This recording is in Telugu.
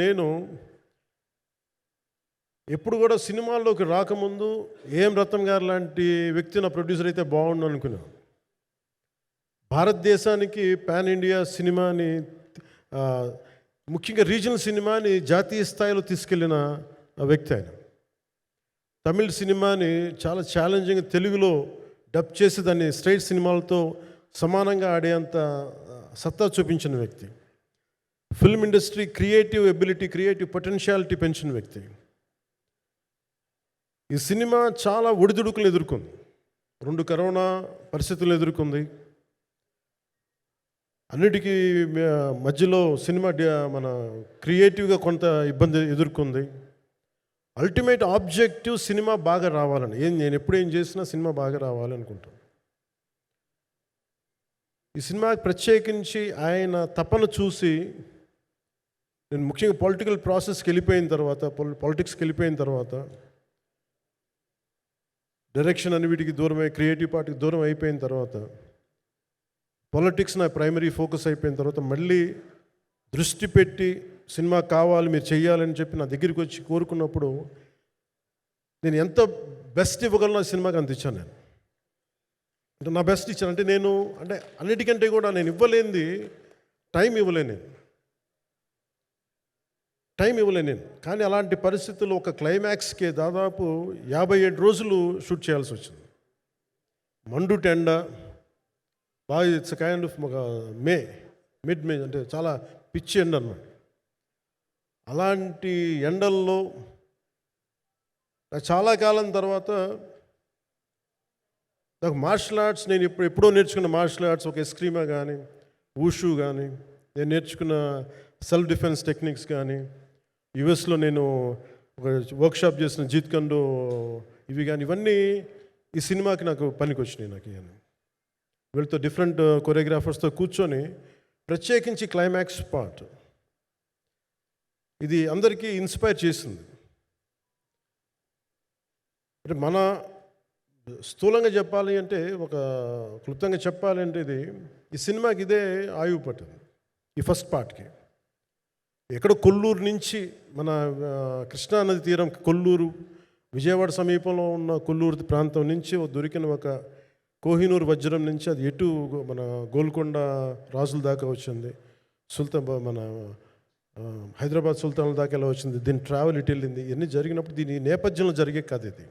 నేను ఎప్పుడు కూడా సినిమాల్లోకి రాకముందు ఏం రత్నం గారు లాంటి వ్యక్తి నా ప్రొడ్యూసర్ అయితే బాగుండు అనుకున్నాను భారతదేశానికి పాన్ ఇండియా సినిమాని ముఖ్యంగా రీజనల్ సినిమాని జాతీయ స్థాయిలో తీసుకెళ్ళిన వ్యక్తి ఆయన. తమిళ సినిమాని చాలా ఛాలెంజింగ్ తెలుగులో డబ్ చేసి దాన్ని స్ట్రైట్ సినిమాలతో సమానంగా ఆడేంత సత్తా చూపించిన వ్యక్తి. Film industry creative ability creative potentiality పెంచిన వ్యక్తి. ఈ సినిమా చాలా ఒడిదుడుకులు ఎదుర్కొంది. రెండు కరోనా పరిస్థితులు ఎదుర్కొంది. అన్నిటికీ మధ్యలో సినిమా మన క్రియేటివ్గా కొంత ఇబ్బంది ఎదుర్కొంది. అల్టిమేట్ ఆబ్జెక్టివ్ సినిమా బాగా రావాలని. ఏం నేను ఎప్పుడు ఏం చేసినా సినిమా బాగా రావాలనుకుంటాను ఈ సినిమాకి ప్రత్యేకించి ఆయన తపన చూసి నేను ముఖ్యంగా పొలిటికల్ ప్రాసెస్కి వెళ్ళిపోయిన తర్వాత పాలిటిక్స్కి వెళ్ళిపోయిన తర్వాత డైరెక్షన్ అని వీటికి దూరమై క్రియేటివ్ పార్టీకి దూరం అయిపోయిన తర్వాత పొలిటిక్స్ నా ప్రైమరీ ఫోకస్ అయిపోయిన తర్వాత మళ్ళీ దృష్టి పెట్టి సినిమా కావాలి మీరు చెయ్యాలని చెప్పి నా దగ్గరికి వచ్చి కోరుకున్నప్పుడు నేను ఎంత బెస్ట్ ఇవ్వగలను సినిమాకి అంత ఇచ్చాను నేను. అంటే నా బెస్ట్ ఇచ్చాను. అంటే నేను అంటే అన్నిటికంటే కూడా నేను ఇవ్వలేనిది టైం ఇవ్వలేను నేను. టైం ఇవ్వలే నేను. కానీ అలాంటి పరిస్థితుల్లో ఒక క్లైమాక్స్కి దాదాపు యాభై ఏడు రోజులు షూట్ చేయాల్సి వచ్చింది. మండు టెండ బాగా ఇట్స్ కైండ్ ఆఫ్ ఒక మే మిడ్ మే అంటే చాలా పిచ్చి ఎండ అన్నమాట. అలాంటి ఎండల్లో చాలా కాలం తర్వాత నాకు మార్షల్ ఆర్ట్స్ నేను ఇప్పుడు ఎప్పుడో నేర్చుకున్న మార్షల్ ఆర్ట్స్ ఒక ఎస్క్రీమా కానీ ఊషు కానీ నేను నేర్చుకున్న సెల్ఫ్ డిఫెన్స్ టెక్నిక్స్ కానీ యుఎస్లో నేను ఒక వర్క్షాప్ చేసిన జీత్ కండో ఇవి కానీ ఇవన్నీ ఈ సినిమాకి నాకు పనికి వచ్చినాయి నాకు ఇవన్నీ వీళ్ళతో డిఫరెంట్ కొరియోగ్రాఫర్స్తో కూర్చొని ప్రత్యేకించి క్లైమాక్స్ పార్ట్. ఇది అందరికీ ఇన్స్పైర్ చేసింది. అంటే మన స్థూలంగా చెప్పాలి అంటే ఒక క్లుప్తంగా చెప్పాలి అంటే ఇది ఈ సినిమాకి ఇదే ఆయువు పట్టింది ఈ ఫస్ట్ పార్ట్కి. ఎక్కడ కొల్లూరు నుంచి మన కృష్ణానది తీరం కొల్లూరు విజయవాడ సమీపంలో ఉన్న కొల్లూరు ప్రాంతం నుంచి దొరికిన ఒక కోహినూరు వజ్రం నుంచి అది ఎటు మన గోల్కొండ రాజుల దాకా వచ్చింది. సుల్తాన్ మన హైదరాబాద్ సుల్తాన్ల దాకా ఎలా వచ్చింది? దీని ట్రావెల్ ఇటు వెళ్ళింది. ఇవన్నీ జరిగినప్పుడు దీని నేపథ్యంలో జరిగే కథ ఇది.